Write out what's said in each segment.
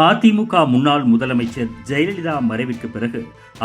அதிமுக முன்னாள் முதலமைச்சர் ஜெயலலிதா மறைவிற்கு பிறகு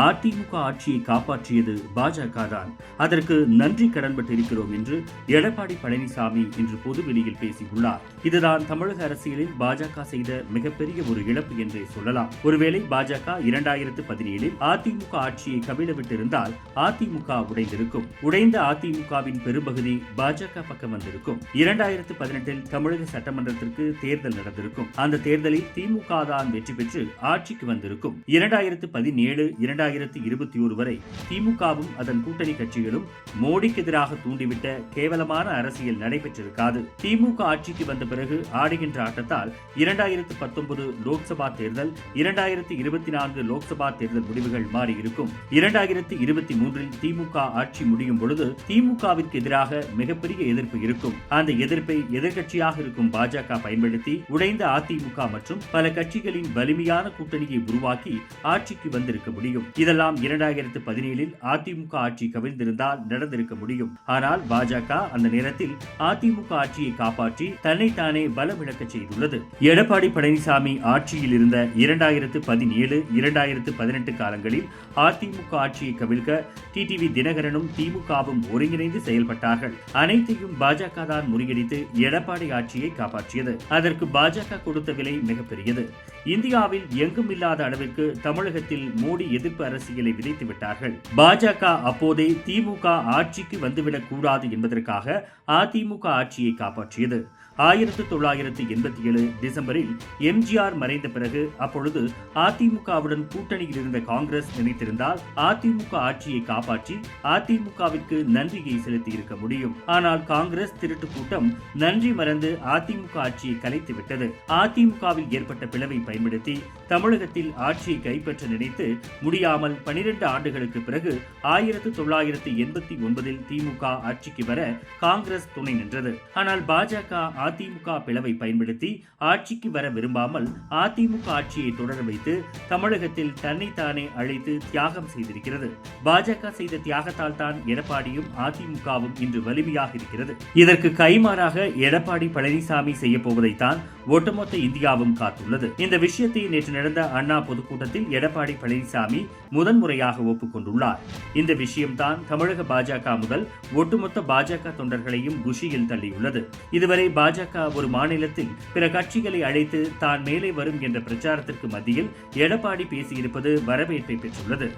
அதிமுக ஆட்சியை காப்பாற்றியது பாஜக தான். அதற்கு நன்றி கடன்பட்டிருக்கிறோம் என்று எடப்பாடி பழனிசாமி இன்று பொதுவெளியில் பேசியுள்ளார். இதுதான் தமிழக அரசியலில் பாஜக செய்த மிகப்பெரிய ஒரு இழப்பு என்றே சொல்லலாம். ஒருவேளை பாஜக இரண்டாயிரத்து பதினேழில் அதிமுக ஆட்சியை கவிழவிட்டிருந்தால் அதிமுக உடைந்திருக்கும். உடைந்த அதிமுகவின் பெரும்பகுதி பாஜக பக்கம் வந்திருக்கும். இரண்டாயிரத்து பதினெட்டில் தமிழக சட்டமன்றத்திற்கு தேர்தல் நடந்திருக்கும். அந்த தேர்தலில் திமுக தான் வெற்றி பெற்று ஆட்சிக்கு வந்திருக்கும். இரண்டாயிரத்து பதினேழு இரண்டாயிரத்து இருபத்தி ஒரு வரை திமுகவும் அதன் கூட்டணி கட்சிகளும் மோடிக்கு எதிராக தூண்டிவிட்ட கேவலமான அரசியல் நடைபெற்றிருக்காது. திமுக ஆட்சிக்கு வந்த பிறகு ஆடுகின்ற ஆட்டத்தால் இரண்டாயிரத்து பத்தொன்பது லோக்சபா தேர்தல் இரண்டாயிரத்து இருபத்தி நான்கு லோக்சபா தேர்தல் முடிவுகள் மாறியிருக்கும். இரண்டாயிரத்து இருபத்தி மூன்றில் திமுக ஆட்சி முடியும் பொழுது திமுகவிற்கு எதிராக மிகப்பெரிய எதிர்ப்பு இருக்கும். அந்த எதிர்ப்பை எதிர்கட்சியாக இருக்கும் பாஜக பயன்படுத்தி உடைந்த அதிமுக மற்றும் பல கட்சி கட்சிகளின் வலிமையான கூட்டணியை உருவாக்கி ஆட்சிக்கு வந்திருக்க முடியும். இதெல்லாம் இரண்டாயிரத்து பதினேழில் அதிமுக ஆட்சி கவிழ்ந்திருந்தால் நடந்திருக்க முடியும். ஆனால் பாஜக அந்த நேரத்தில் அதிமுக ஆட்சியை காப்பாற்றி தன்னைத்தானே பலமிழக்க செய்துள்ளது. எடப்பாடி பழனிசாமி ஆட்சியில் இருந்த இரண்டாயிரத்து பதினேழு இரண்டாயிரத்து பதினெட்டு காலங்களில் அதிமுக ஆட்சியை கவிழ்க்க டிடிவி தினகரனும் திமுகவும் ஒருங்கிணைந்து செயல்பட்டார்கள். அனைத்தையும் பாஜக தான் முறியடித்து எடப்பாடி ஆட்சியை காப்பாற்றியது. அதற்கு பாஜக கொடுத்த விலை மிகப்பெரியது. இந்தியாவில் எங்கும் இல்லாத அளவிற்கு தமிழகத்தில் மோடி எதிர்ப்பு அரசியலை விதைத்து விட்டார்கள். பாஜக அப்போதே திமுக ஆட்சிக்கு வந்துவிடக் கூடாது என்பதற்காக அதிமுக ஆட்சியை காப்பாற்றியது. ஆயிரத்தி தொள்ளாயிரத்தி எண்பத்தி ஏழு டிசம்பரில் எம்ஜிஆர் மறைந்த பிறகு அப்பொழுது அதிமுகவுடன் கூட்டணியில் இருந்த காங்கிரஸ் நினைத்திருந்தால் அதிமுக ஆட்சியை காப்பாற்றி அதிமுகவிற்கு நன்றியை செலுத்தி இருக்க முடியும். ஆனால் காங்கிரஸ் திருட்டு கூட்டம் நன்றி மறந்து அதிமுக ஆட்சியை கலைத்து விட்டது அதிமுகவில் ஏற்பட்ட பிளவை பயன்படுத்தி தமிழகத்தில் ஆட்சியை கைப்பற்ற நினைத்து முடியாமல் பனிரெண்டு ஆண்டுகளுக்கு பிறகு ஆயிரத்து தொள்ளாயிரத்து எண்பத்தி ஒன்பதில் திமுக ஆட்சிக்கு வர காங்கிரஸ் துணை நின்றது. ஆனால் பாஜக அதிமுக பிளவை பயன்படுத்தி ஆட்சிக்கு வர விரும்பாமல் அதிமுக ஆட்சியை தொடர வைத்து தமிழகத்தில் தன்னைத்தானே அழைத்து தியாகம் செய்திருக்கிறது. பாஜக செய்த தியாகத்தால் தான் எடப்பாடியும் அதிமுகவும் இன்று வலிமையாக இருக்கிறது. இதற்கு கைமாறாக எடப்பாடி பழனிசாமி செய்யப்போவதைத்தான் ஒட்டுமொத்த இந்தியாவும் காத்துள்ளது. இந்த விஷயத்தை நேற்று நடந்த அண்ணா பொதுக்கூட்டத்தில் எடப்பாடி பழனிசாமி முதன்முறையாக ஒப்புக்கொண்டுள்ளார். இந்த விஷயம்தான் தமிழக பாஜக முதல் ஒட்டுமொத்த பாஜக தொண்டர்களையும் குஷியில் தள்ளியுள்ளது. இதுவரை பாஜக ஒரு மாநிலத்தில் பிற கட்சிகளை அழைத்து தான் மேலே வரும் என்ற பிரச்சாரத்திற்கு மத்தியில் எடப்பாடி பேசியிருப்பது வரவேற்பை பெற்றுள்ளது.